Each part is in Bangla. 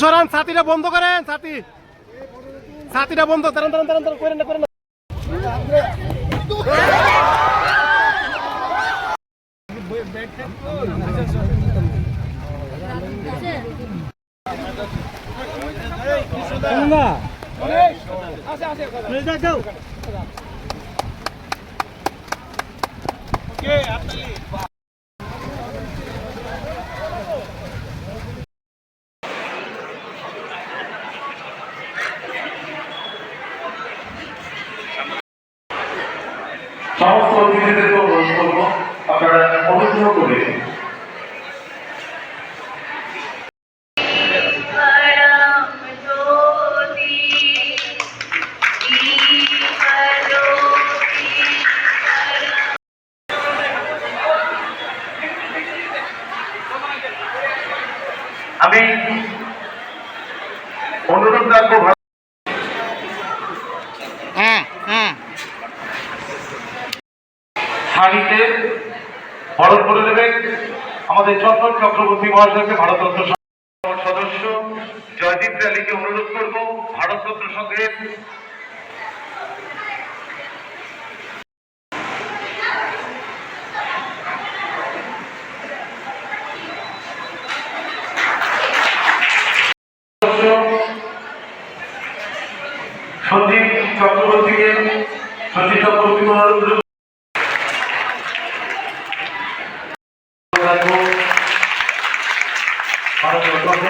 সরান ছাতিটা বন্ধ করেন ছাতি। ছাতিটা বন্ধ তারান তারান তারান করেন না করেন সমস্ত অতিথিদেরকে অনুরোধ করব আপনারা অনুগ্রহ করে। আমি অনুরোধ রাখব হাড়িতে বরণ করে দেবেন আমাদের চন্দন চক্রবর্তী মহাশয়কে ভারতরত্ন সদস্য জয়দীপ রালীকে অনুরোধ করব ভারতরত্ন সংঘের সন্দীপ চক্রবর্তীকে সন্দীপ চক্রবর্তী অনুরোধ রাখব ভারতীয় চক্র চক্রবর্তী মহাশয়কে শক্তভাবে অনুরোধ রাখব আজকের আমাদের উদ্বোধক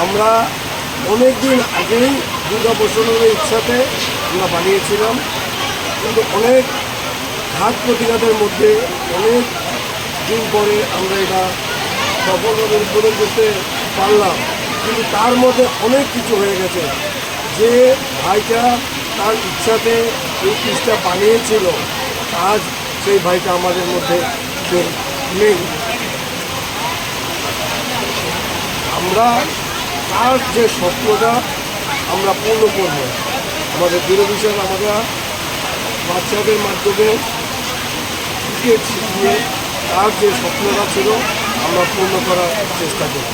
আমরা অনেক দিন আগেই দুর্গা ইচ্ছাতে আমরা বানিয়েছিলাম। কিন্তু অনেক ঘাত প্রতিঘাতের মধ্যে অনেক দিন পরে আমরা এটা সফলভাবে উদ্বোধন করতে পারলাম। কিন্তু তার মধ্যে অনেক কিছু হয়ে গেছে। যে ভাইটা তার ইচ্ছাতে এই পিসটা বানিয়েছিল, আজ সেই ভাইটা আমাদের মধ্যে নেই। আমরা তার যে স্বপ্নটা আমরা পূর্ণ করব। আমাদের দূরভিশন আমরা বাচ্চাদের মাধ্যমে শিখিয়ে তার যে স্বপ্নটা ছিল, আমরা পূর্ণ করার চেষ্টা করব।